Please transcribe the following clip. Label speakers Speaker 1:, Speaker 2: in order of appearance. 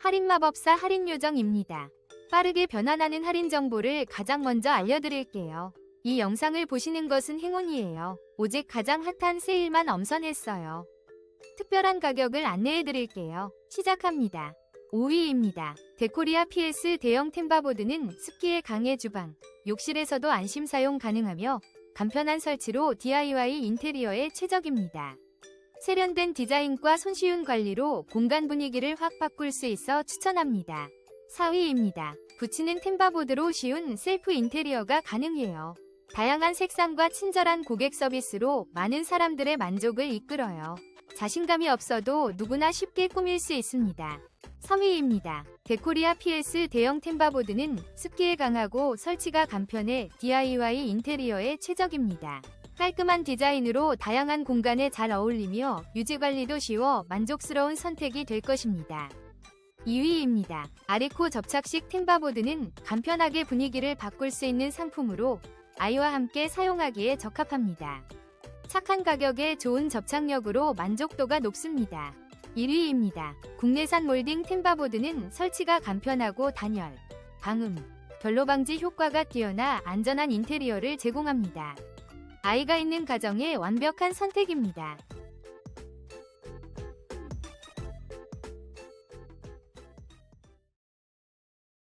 Speaker 1: 할인마법사 할인요정입니다. 빠르게 변환하는 할인 정보를 가장 먼저 알려드릴게요. 이 영상을 보시는 것은 행운이에요. 오직 가장 핫한 세일만 엄선했어요. 특별한 가격을 안내해드릴게요. 시작합니다. 5위입니다. 데코리아 PS 대형 템바보드는 습기에 강해 주방, 욕실에서도 안심 사용 가능하며 간편한 설치로 DIY 인테리어에 최적입니다. 세련된 디자인과 손쉬운 관리로 공간 분위기를 확 바꿀 수 있어 추천합니다. 4위입니다. 붙이는 템바보드로 쉬운 셀프 인테리어가 가능해요. 다양한 색상과 친절한 고객 서비스로 많은 사람들의 만족을 이끌어요. 자신감이 없어도 누구나 쉽게 꾸밀 수 있습니다. 3위입니다. 데코리아 PS 대형 템바보드는 습기에 강하고 설치가 간편해 DIY 인테리어에 최적입니다. 깔끔한 디자인으로 다양한 공간에 잘 어울리며 유지관리도 쉬워 만족스러운 선택이 될 것입니다. 2위입니다. 아리코 접착식 템바보드는 간편하게 분위기를 바꿀 수 있는 상품으로 아이와 함께 사용하기에 적합합니다. 착한 가격에 좋은 접착력으로 만족도가 높습니다. 1위입니다. 국내산 몰딩 템바보드는 설치가 간편하고 단열, 방음, 결로 방지 효과가 뛰어나 안전한 인테리어를 제공합니다. 아이가 있는 가정에 완벽한 선택입니다.